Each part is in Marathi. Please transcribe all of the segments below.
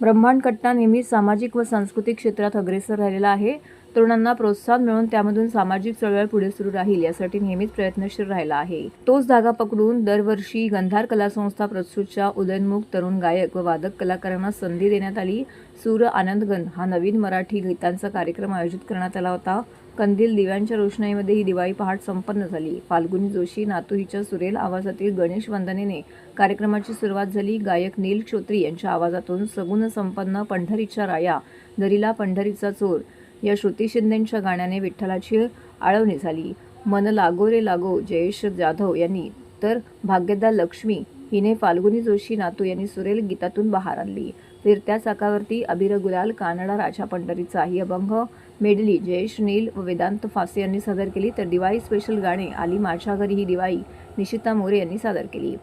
ब्रह्मांड कट्टा नेहमीच सामाजिक व सांस्कृतिक क्षेत्रात अग्रेसर राहिलेला आहे. तरुणांना प्रोत्साहन मिळून त्यामधून सामाजिक चळवळ पुढे सुरू राहील यासाठी नेहमीच प्रयत्नशील राहिला आहे. तोच धागा पकडून दरवर्षी गंधार कला संस्था प्रस्तुतच्या उदयनमुख तरुण गायक व वादक कलाकारांना संधी देण्यात आली. सूर आनंदगन हा नवीन मराठी गीतांचा कार्यक्रम आयोजित करण्यात आला होता. कंदील दिव्यांच्या रोषणाईमध्ये ही दिवाळी पहाट संपन्न झाली. फाल्गुनी जोशी नातू हिच्या सुरेल आवाजातील गणेश वंदनेने कार्यक्रमाची सुरुवात झाली. गायक नील श्रोत्री यांच्या आवाजातून सगुण संपन्न पंढरीच्या राया दरीला पंढरीचा चोर या श्रुती शिंदेंच्या गाण्याने विठ्ठलाची आळवणी झाली. मन लागो रे लागो जयेश जाधव यांनी तर भाग्यदा लक्ष्मी हिने फाल्गुनी जोशी नातू यांनी सुरेल गीतातून बहार आणली. फिरत्या चाकावरती अबिर गुलाल कानडा राजा पंढरीचाही अभंग. मेडली जयेश नील व वेदांत फासे यांनी सादर केली. तर दिवाळी स्पेशल गाणे आली माझ्या घरी ही दिवाळी निशिता मोरे यांनी सादर केली.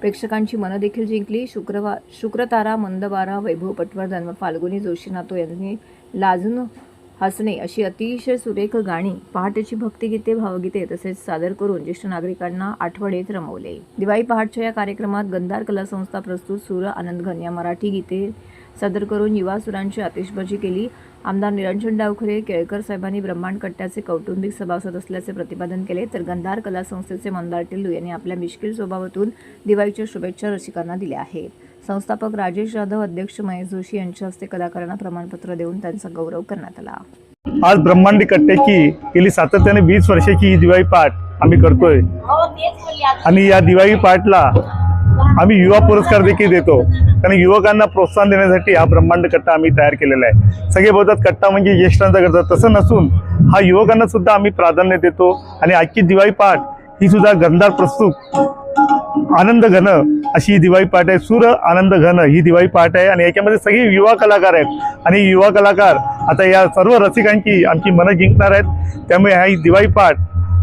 प्रेक्षकांची मनं देखील जिंकली. शुक्रवार शुक्रतारा मंदबारा वैभव पटवर्धन व फाल्गुनी जोशीनाथो यांनी लाजून हसणे अशी अतिशय सुरेख गाणी पहाटेची भक्तिगीते भावगीते तसेच सादर करून ज्येष्ठ नागरिकांना आठवडीत रमवले. दिवाळी पहाटच्या या कार्यक्रमात गंधार कला संस्था प्रस्तुत सूर आनंदघन या मराठी गीते सादर करून युवा सुरांची आतिषबाजी केली. आमदार निरंजन डावखरे केळकर साहेबांनी ब्रह्मांड कट्ट्याचे कौटुंबिक सभासद असल्याचे प्रतिपादन केले तर गंधार कला संस्थेचे मंदार टिल्लू यांनी आपल्या मिश्किल स्वभावातून दिवाळीच्या शुभेच्छा रसिकांना दिल्या आहेत. संस्थापक राजेश जाधव अध्यक्ष महेश जोशी यांच्या हस्ते कलाकारांना प्रमाणपत्र देऊन त्यांचा गौरव करण्यात आला. आज ब्रह्मांडी कट्ट्याची गेली सातत्याने वीस वर्षाची ही दिवाळी पाठ आम्ही करतोय. आणि या दिवाळी पाठला आम्ही युवा पुरस्कार देखील देतो. कारण युवकांना प्रोत्साहन देण्यासाठी हा ब्रह्मांड कट्टा आम्ही तयार केलेला आहे. सगळे बोलतात कट्टा म्हणजे ज्येष्ठांचा करतात तसं नसून हा युवकांना सुद्धा आम्ही प्राधान्य देतो. आणि आजची दिवाळी पाठ ही सुद्धा गंधार प्रस्तुत आनंद घन अशी ही दिवाळी पाठ आहे. सूर आनंद घन ही दिवाळी पाठ आहे आणि याच्यामध्ये सगळे युवा कलाकार आहेत. आणि युवा कलाकार आता या सर्व रसिकांची आमची मनं जिंकणार आहेत. त्यामुळे हा ही दिवाळी पाठ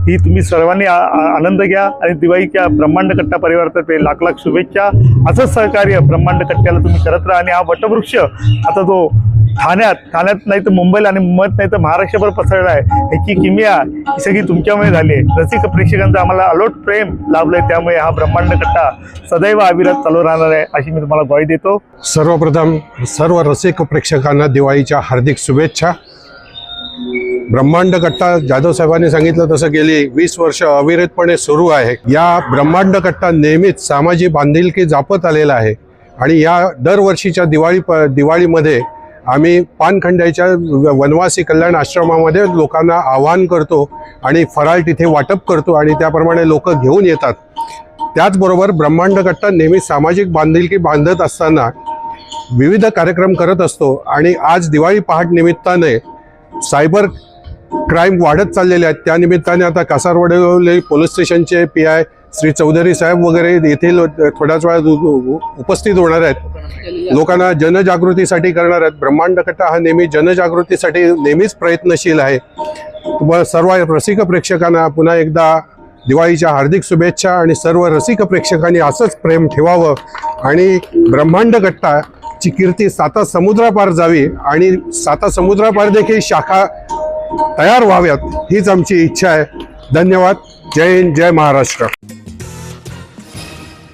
ही तुम्ही सर्वांनी आ- आनंद घ्या आणि दिवाळीच्या ब्रह्मांड कट्टा परिवारातर्फे लाख लाख शुभेच्छा. असंच सहकार्य ब्रह्मांड कट्ट्याला तुम्ही करत राहा आणि हा वटवृक्ष आता तो ठाण्यात ठाण्यात नाही तर मुंबईला आणि मुंबईत नाही तर महाराष्ट्रभर पसरला आहे. ह्याची किमिया ही सगळी तुमच्यामुळे झाली आहे. रसिक प्रेक्षकांचं आम्हाला अलोट प्रेम लाभलंय त्यामुळे हा ब्रह्मांड कट्टा सदैव अविरत चालू राहणार आहे अशी मी तुम्हाला ग्वाही देतो. सर्वप्रथम सर्व रसिक प्रेक्षकांना दिवाळीच्या हार्दिक शुभेच्छा. ब्रह्मांड कट्टा जाधव साहेबांनी सांगितलं तसं गेली वीस वर्ष अविरतपणे सुरू आहे. या ब्रह्मांड कट्टा नेहमीच सामाजिक बांधिलकी जापत आलेला आहे. आणि या दरवर्षीच्या दिवाळी प दिवाळीमध्ये आम्ही पानखंड्याच्या वनवासी कल्याण आश्रमामध्ये लोकांना आवाहन करतो आणि फराळ तिथे वाटप करतो आणि त्याप्रमाणे लोक घेऊन येतात. त्याचबरोबर ब्रह्मांड कट्टा नेहमी सामाजिक बांधिलकी बांधत असताना विविध कार्यक्रम करत असतो आणि आज दिवाळी पहाट निमित्ताने सायबर क्राईम वाढत चाललेले आहेत त्या निमित्ताने आता कासारवडवले पोलीस स्टेशनचे पी आय श्री चौधरी साहेब वगैरे येथील थोड्याच वेळात उपस्थित होणार आहेत. लोकांना जनजागृतीसाठी करणार आहेत. ब्रह्मांड कट्टा हा नेहमी जनजागृतीसाठी नेहमीच प्रयत्नशील आहे. तुम्हाला सर्व रसिक प्रेक्षकांना पुन्हा एकदा दिवाळीच्या हार्दिक शुभेच्छा आणि सर्व रसिक प्रेक्षकांनी असंच प्रेम ठेवावं आणि ब्रह्मांड कट्टा ची कीर्ती साता समुद्रापार जावी आणि साता समुद्रापार देखील शाखा तयार व्हाव्यात हीच आमची इच्छा आहे. धन्यवाद. जय हिंद जय महाराष्ट्र.